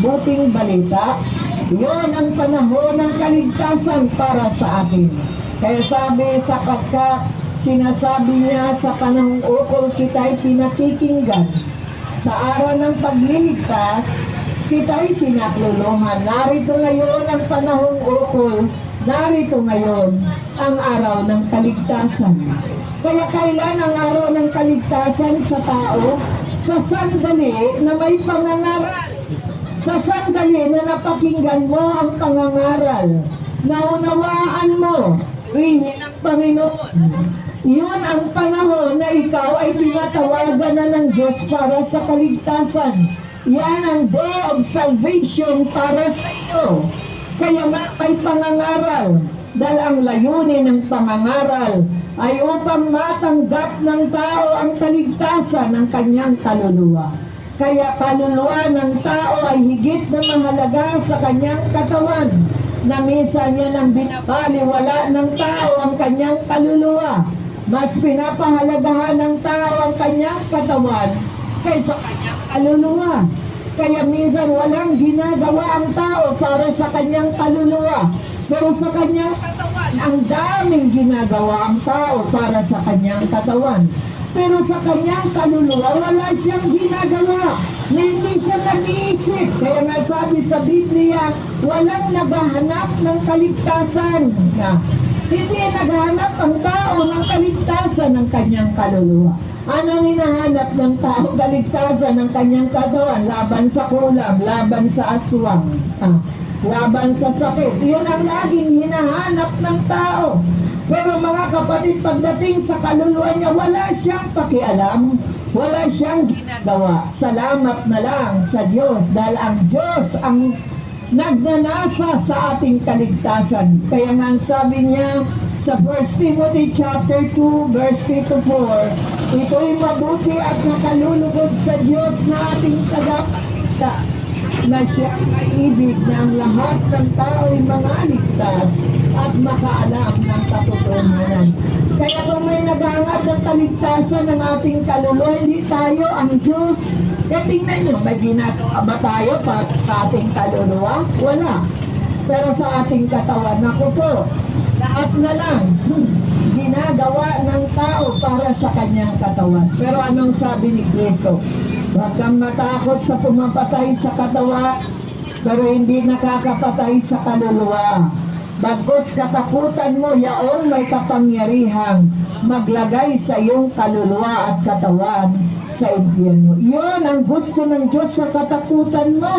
buting balita. Yon ang panahon ng kaligtasan para sa atin. Kaya sabi sapagkat sinasabi niya sa panahong ukol kita'y pinakikinggan. Sa araw ng pagliligtas, kita'y sinakluluhan. Narito ngayon ang panahong ukol. Narito ngayon ang araw ng kaligtasan. Kaya kailan ang araw ng kaligtasan sa tao? Sa sandali na may pangangaral. Sa sandali na napakinggan mo ang pangangaral, naunawaan mo, rin ng Panginoon. Iyon ang panahon na ikaw ay pinatawagan na ng Diyos para sa kaligtasan. Yan ang day of salvation para sa iyo. Kaya nga may pangangaral, dahil ang layunin ng pangangaral ay upang matanggap ng tao ang kaligtasan ng kanyang kaluluwa. Kaya kaluluwa ng tao ay higit na mahalaga sa kanyang katawan na minsan niya nang binabaliwala ng tao ang kanyang kaluluwa. Mas pinapahalagahan ng tao ang kanyang katawan kaysa kanyang kaluluwa. Kaya minsan walang ginagawa ang tao para sa kanyang kaluluwa. Pero sa kanyang katawan, ang daming ginagawa ang tao para sa kanyang katawan. Pero sa kanyang kaluluwa, wala siyang ginagawa na hindi siya nag-iisip. Kaya nga sabi sa Biblia, walang naghahanap ng kaligtasan. Na, hindi naghahanap ang tao ng kaligtasan ng kanyang kaluluwa. Anong hinahanap ng tao kaligtasan ng kanyang katawan? Laban sa kulam, laban sa aswang, ah, laban sa sakit. Yun ang laging hinahanap ng tao. Pero mga kapatid, pagdating sa kaluluwa niya, wala siyang pakialam. Wala siyang ginagawa. Salamat na lang sa Diyos dahil ang Diyos ang nagnanasa sa ating kaligtasan. Kaya nga sabi niya sa 1 Timothy chapter 2 verse 3 to 4, ito'y mabuti at nakalulugod sa Diyos na ating tagapagligtas na siya ibig ang lahat ng tao'y mangaligtas at makaalam ng katotohanan. Kaya kung may naghangad ng kaligtasan ng ating kaluluwa, hindi tayo ang Diyos. Kaya tingnan nyo, may ginagawa tayo para sa ating kaluluwa? Wala. Pero sa ating katawan, naku po, lahat na lang hmm, ginagawa ng tao para sa kanyang katawan. Pero anong sabi ni Kristo? Huwag kang matakot sa pumapatay sa katawan, pero hindi nakakapatay sa kaluluwa. Bagkus katakutan mo, yaong may kapangyarihang maglagay sa iyong kaluluwa at katawan sa impyerno. Yun ang gusto ng Diyos sa katakutan mo.